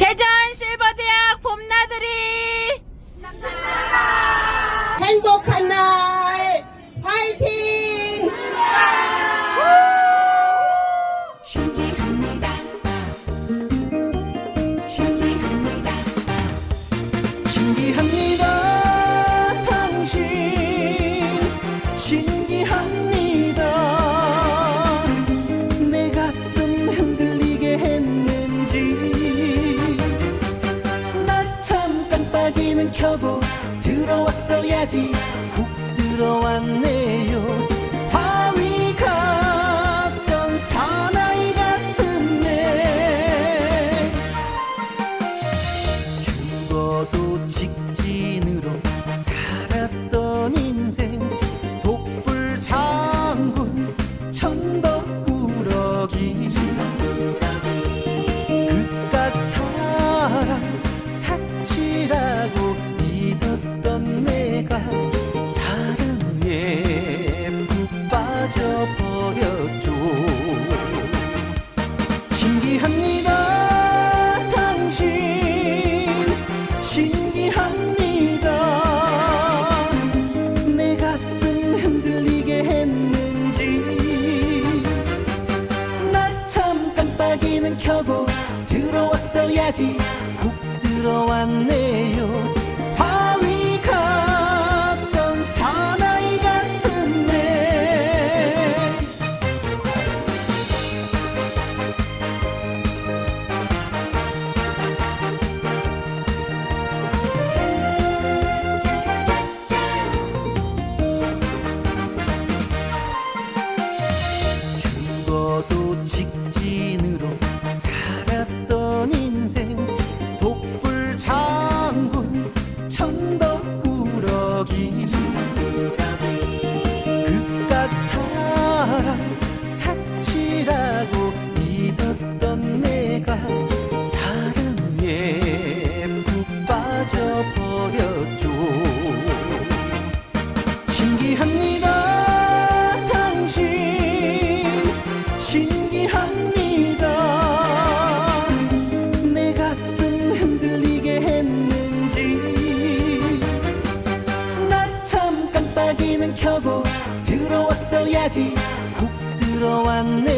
대전 실버대학 봄나들이 행복한 날 화이팅! 신기합니다. 신기합니다. 신기합니다 켜고 들어왔어야지 훅 들어왔네요 신기합니다 당신. 신기합니다. 내 가슴 흔들리게 했는지. 나 참 깜빡이는 켜고 들어왔어야지. 훅 들어왔네요 잊어버렸죠 신기합니다 당신. 신기합니다. 내 가슴 흔들리게 했는지. 나 참 깜빡이는 켜고 들어왔어야지. 훅 들어왔네.